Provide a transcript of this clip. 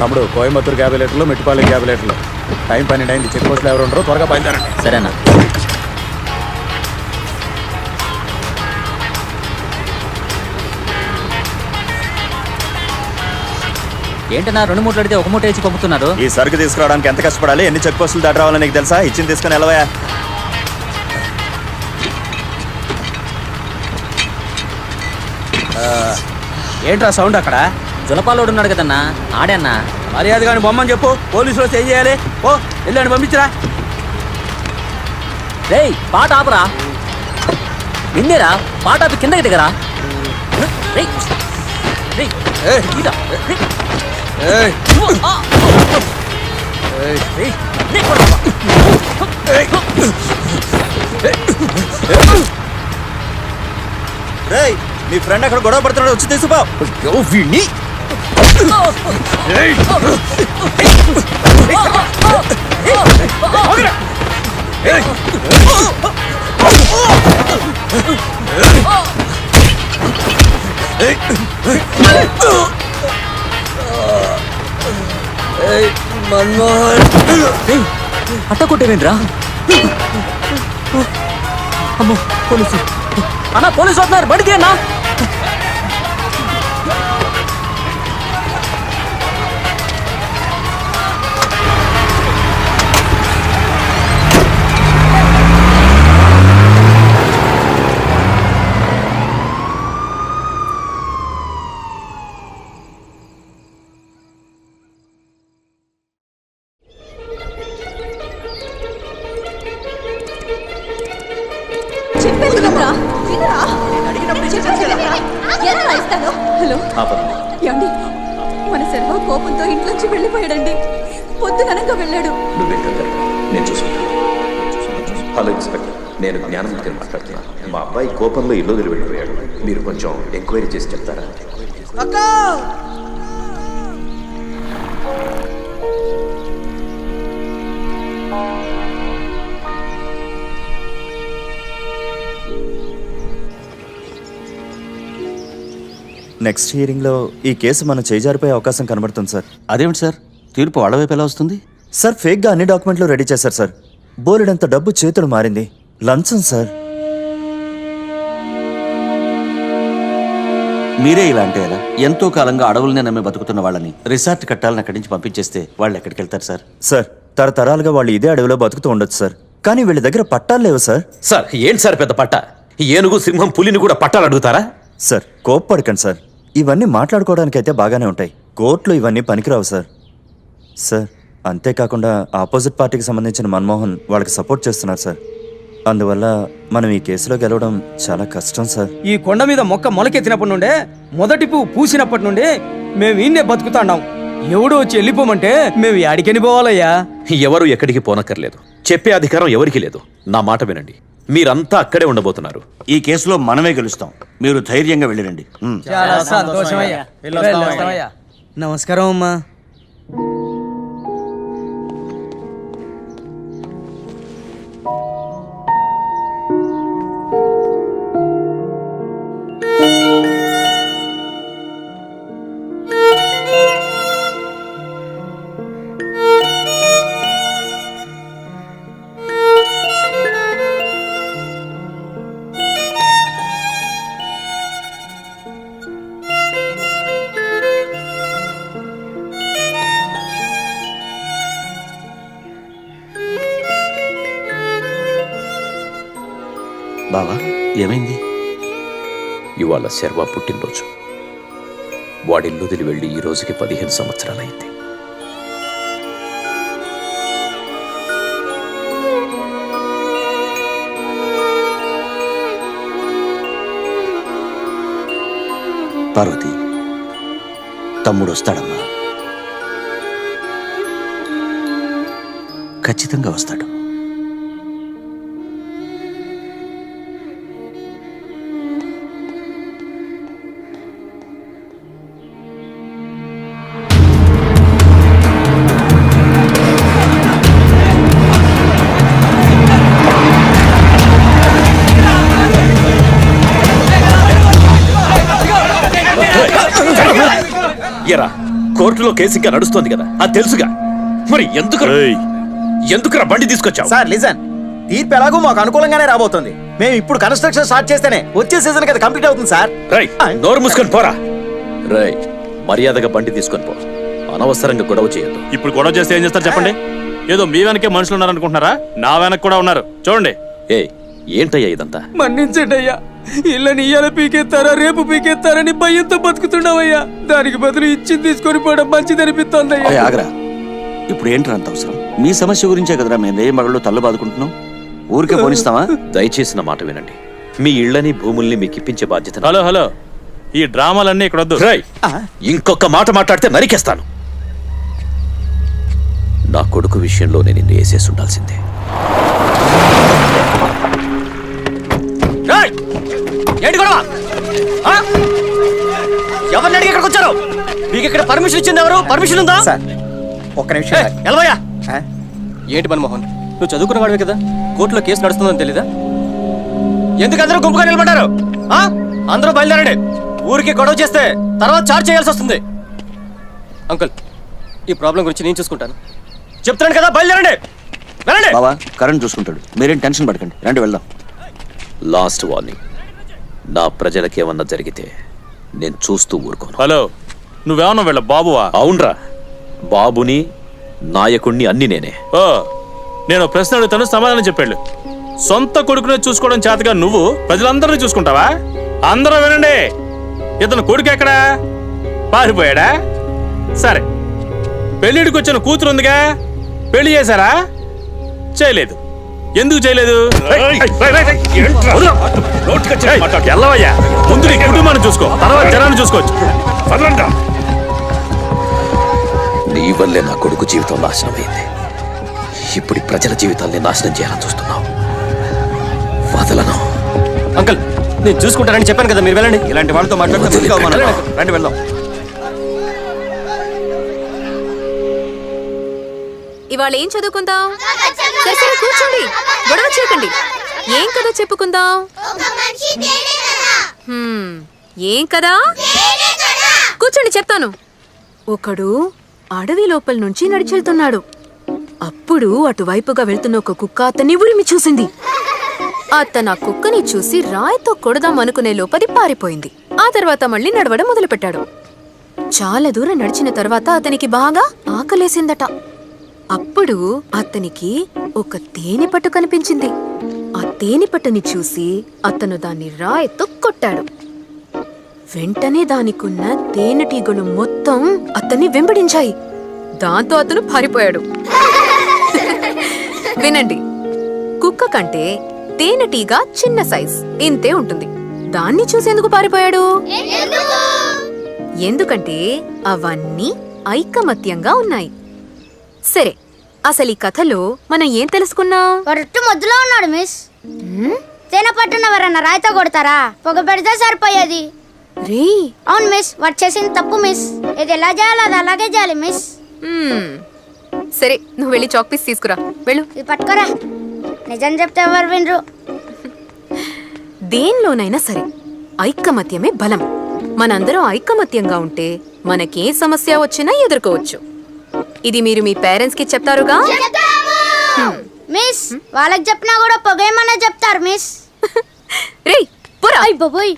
తమ్ముడు కోయంబత్తూరు యాభై లీటర్లు మెట్టిపాలెం యాభై లీటర్లు టైం పన్నెండు అయింది చెక్ పోస్టులు ఎవరు ఉండరు త్వరగా బయలుదేరండి సరేనా? ఏంటన్నా రెండు మూటలు అడితే ఒక మూట వేసి పంపుతున్నారు? ఈ సరుకు తీసుకురావడానికి ఎంత కష్టపడాలి? ఎన్ని చెక్ పోస్టులు దాటి రావాలో నీకు తెలుసా? ఇచ్చింది తీసుకుని వెళ్ళవయా ఏంట్రా సౌండ్ అక్కడ? జులపాలోడు ఉన్నాడు కదన్నా. ఆడే అన్నా మర్యాద కానీ బొమ్మని చెప్పు. పోలీసులు ఏం చేయాలి? ఓ వెళ్ళండి పంపించరా. రేయ్ పాట ఆపరా. నిన్నేరా? పాట ఆపి కిందకి దిగరా. రేయ్ ఇదా. నీ ఫ్రెండ్ అక్కడ గొడవ పడుతున్నాడు వచ్చి తీసుకుపో. వీడిని. రేయ్, అట్ట కొట్టేవేంద్రా అమ్మో పోలీసు. అన్నా పోలీసు వస్తున్నారు. బడికి అన్నా రాయిస్తాను? హలో? ఏమండి? మన సెలవు కోపంతో ఇంట్లోంచి వెళ్ళిపోయాడండి. పొద్దుననగా వెళ్ళాడు. నువ్వేం కంగారు నేను చూసుకుంటాను. Hello inspector. నేను జ్ఞానమూర్తిని మాట్లాడుతున్నాను. మా అబ్బాయి కోపంలో ఇల్లు వదిలి వెళ్ళిపోయాడు మీరు కొంచెం ఎంక్వైరీ చేసి చెప్తారా? నెక్స్ట్ హియరింగ్లో ఈ కేసు మనం చేజారిపోయే అవకాశం కనబడుతుంది సార్. అదేమిటి సార్? తీర్పు వాళ్ళ వైపు ఎలా వస్తుంది? సార్ ఫేక్గా అన్ని డాక్యుమెంట్లు రెడీ చేశారు సార్. బోలెడంత డబ్బు చేతులు మారింది. లంచం సార్. మీరే ఇలా అంటే ఎలా? ఎంతో కాలంగా అడవులనే నమ్మి బతుకుతున్న వాళ్ళని రిసార్ట్ కట్టాలని అక్కడి నుంచి పంపించేస్తే వాళ్ళు ఎక్కడికి వెళ్తారు సార్? సార్ తరతరాలుగా వాళ్ళు ఇదే అడవిలో బతుకుతూ ఉండొచ్చు సార్. కానీ వీళ్ళ దగ్గర పట్టాలు లేవు సార్. సార్ ఏంటి సార్ పెద్ద పట్ట? ఏనుగు సింహం పులిని కూడా పట్టాలు అడుగుతారా? సార్ కోప్పడకండి సార్. ఇవన్నీ మాట్లాడుకోవడానికైతే బాగానే ఉంటాయి. కోర్టులో ఇవన్నీ పనికిరావు సార్. సార్ అంతేకాకుండా ఆపోజిట్ పార్టీకి సంబంధించిన మన్మోహన్ వాళ్ళకి సపోర్ట్ చేస్తున్నారు సార్. అందువల్ల మనం ఈ కేసులో గెలవడం చాలా కష్టం సార్. ఈ కొండ మీద మొక్క మొలకెత్తినప్పటి నుండే మొదటి పువ్వు పూసినప్పటి నుండి మేము ఈయన్నే బతుకుతాండాం. ఎవడు వచ్చి వెళ్ళిపోమంటే మేము యాడికని పోవాలయ్యా. ఎవరు ఎక్కడికి పోనక్కర్లేదు. చెప్పే అధికారం ఎవరికి లేదు. నా మాట వినండి. మీరంతా అక్కడే ఉండబోతున్నారు. ఈ కేసులో మనమే గెలుస్తాం. మీరు ధైర్యంగా వెళ్ళిరండి. నమస్కారం అమ్మా. బావా ఏమైంది? ఇవాళ శర్వ పుట్టినరోజు. వాడిల్లు వదిలి వెళ్ళి ఈ రోజుకి పదిహేను సంవత్సరాలైంది. పార్వతి తమ్ముడు వస్తాడమ్మా. ఖచ్చితంగా వస్తాడు. ఎరా కోర్టులో కేసు ఇంకా నడుస్తోంది కదా అది తెలుసుగా. మరి ఎందుకు ఎందుకురా బండి తీసుకొచ్చావు? Sir listen. తీర్పు ఎలాగో మాకు అనుకూలంగానే రాబోతుంది. మేము ఇప్పుడు కన్స్ట్రక్షన్ స్టార్ట్ చేస్తేనే వచ్చే సీజన్ కదా కంప్లీట్ అవుతుంది సార్. రై నోరు మూసుకొని పోరా. రై మర్యాదగా బండి తీసుకొని పో. అనవసరంగా గొడవ చేయొద్దు. ఇప్పుడు గొడవ చేస్తే ఏం చేస్తారు చెప్పండి? ఏదో మీ వెనకే మనుషులు ఉన్నారనుకుంటున్నారా? నా వెనక కూడా ఉన్నారు. చూడండి. ఏ ఏంటయ్యా ఇదంతా? మన్నించండి అయ్యా. ఇళ్ళని ఇయ్యాల పీకెత్తారా రేపు పీకెత్తారని భయంతో బతుకుతున్నావయ్యా. దానికి బదులు ఇచ్చి తీసుకొని పోవడం మంచిది అనిపిస్తోంది అరే ఆగరా. ఇప్పుడు ఏంట్రా అంత అవసరం? మీ సమస్య గురించే కదరా మేము రే మగళ్ళు తల్లు బాదుకుంటున్నాం? ఊరికే పోనిస్తావా దయచేసి నా మాట వినండి. మీ ఇళ్ళని భూముల్ని మీకు ఇప్పించే బాధ్యత. Hello hello. ఈ డ్రామాలన్నీ ఇక్కడ వద్దు. ఇంకొక మాట మాట్లాడితే నరికేస్తాను. నా కొడుకు విషయంలో నేను నిన్ను వేసేసి ఉండాల్సిందే! ఏంటి గొడవ. ఆ? ఎవరిని అడిగి ఇక్కడికి వచ్చారు? మీకు ఇక్కడ పర్మిషన్ ఇచ్చింది ఎవరు? పర్మిషన్ ఉందా? సార్ ఒక్క నిమిషం. ఎలవయ్యా? ఏంటి మన్మోహన్ నువ్వు చదువుకున్న వాడివి కదా? కోర్టులో కేసు నడుస్తుందని తెలీదా? ఎందుకు అందరూ గుంపుగా నిలబడ్డారు? ఆ? అందరూ బయలుదేరండి. ఊరికి గొడవ చేస్తే తర్వాత చార్జ్ చేయాల్సి వస్తుంది. అంకుల్ ఈ ప్రాబ్లం గురించి నేను చూసుకుంటాను. చెప్తున్నాను కదా బయలుదేరండి. వెళ్ళండి. బావా కరెంట్ చూసుకుంటాడు. మీరేం టెన్షన్ పడకండి. రండి వెళ్దాం. Last warning. నా ప్రజలకి ఏమన్నా జరిగితే నేను చూస్తూ ఊరుకోను. హలో నువ్వేమన్నా వీళ్ళ బాబువా? అవునరా. బాబుని నాయకుణ్ణి అన్ని నేనే. ఓ నేను ప్రశ్న అడుగుతాను సమాధానం చెప్పాడు సొంత కొడుకునే చూసుకోవడం చేతగా నువ్వు ప్రజలందరినీ చూసుకుంటావా? అందరూ వినండి. ఇతను కొడుకు ఎక్కడా? పారిపోయాడా? సరే. పెళ్ళిడికి వచ్చిన కూతురు ఉందిగా పెళ్ళి చేశారా? చేయలేదు. ఎందుకు చేయలేదు? ఎల్లవయ్యా. ముందు నీ కుటుంబాన్ని చూసుకో. తర్వాత జనాన్ని చూసుకోవచ్చు. నీ వల్లే నా కొడుకు జీవితం నాశనమైంది. ఇప్పుడు ప్రజల జీవితాల్ని నాశనం చేయాలని చూస్తున్నావు. వదలను. అంకుల్ నేను చూసుకుంటానని చెప్పాను కదా మీరు వెళ్ళండి. ఇలాంటి వాళ్ళతో మాట్లాడితే. రండి వెళ్దాం ఇవాళ ఏం చదువుకుందాం? సరే సరే కూర్చోండి. గొడవ చేయకండి. ఏం కదా చెప్పుకుందాం? ఏం కదా కూర్చోండి చెప్తాను. ఒకడు అడవి లోపల నుంచి నడిచెళ్తున్నాడు. అప్పుడు అటువైపుగా వెళ్తున్న ఒక కుక్క అతన్ని ఉరిమి చూసింది. అతను ఆ కుక్కని చూసి రాయితో కొడదాం అనుకునే లోపది పారిపోయింది. ఆ తర్వాత మళ్ళీ నడవడం మొదలుపెట్టాడు. చాలా దూరం నడిచిన తర్వాత అతనికి బాగా ఆకలేసిందట. అప్పుడు అతనికి ఒక తేనె పట్టు కనిపించింది. ఆ తేనె పట్టుని చూసి అతను దాన్ని రాయితో కొట్టాడు. వెంటనే దానికున్న తేనెటీగలు మొత్తం అతన్ని వెంబడించాయి. దాంతో అతను పారిపోయాడు. వినండి. కుక్క కంటే తేనెటీగ చిన్న సైజ్ ఇంతే ఉంటుంది. దాన్ని చూసేందుకు పారిపోయాడు? ఎందుకంటే అవన్నీ ఐకమత్యంగా ఉన్నాయి. సరే అసలు ఈ కథలో మనం ఏం తెలుసుకున్నాం? వరట్టు మొద్దులో ఉన్నాడు మిస్. తేనె పట్టున ఎవరన్నా రాయితో కొడతారా? పొగ పెడితే సరిపోయేది. రే అవును మిస్. వాడు చేసింది తప్పు మిస్. ఇది ఎలా చేయాలో అది అలాగే చేయాలి మిస్. సరే నువ్వు వెళ్ళి చాక్ పీస్ తీసుకురా. వెళ్ళు. ఇది పట్టుకోరా. నిజం చెప్తే ఎవరు వినరు. దేనిలోనైనా సరే ఐకమత్యమే బలం. మనందరం ఐకమత్యంగా ఉంటే మనకే సమస్య వచ్చినా ఎదుర్కోవచ్చు. ఇది మీరు మీ పేరెంట్స్కి చెప్తారుగా మిస్ వాళ్ళకి చెప్పినా కూడా పొగేమన్నా చెప్తారు మిస్. రే పురా. బాబోయ్.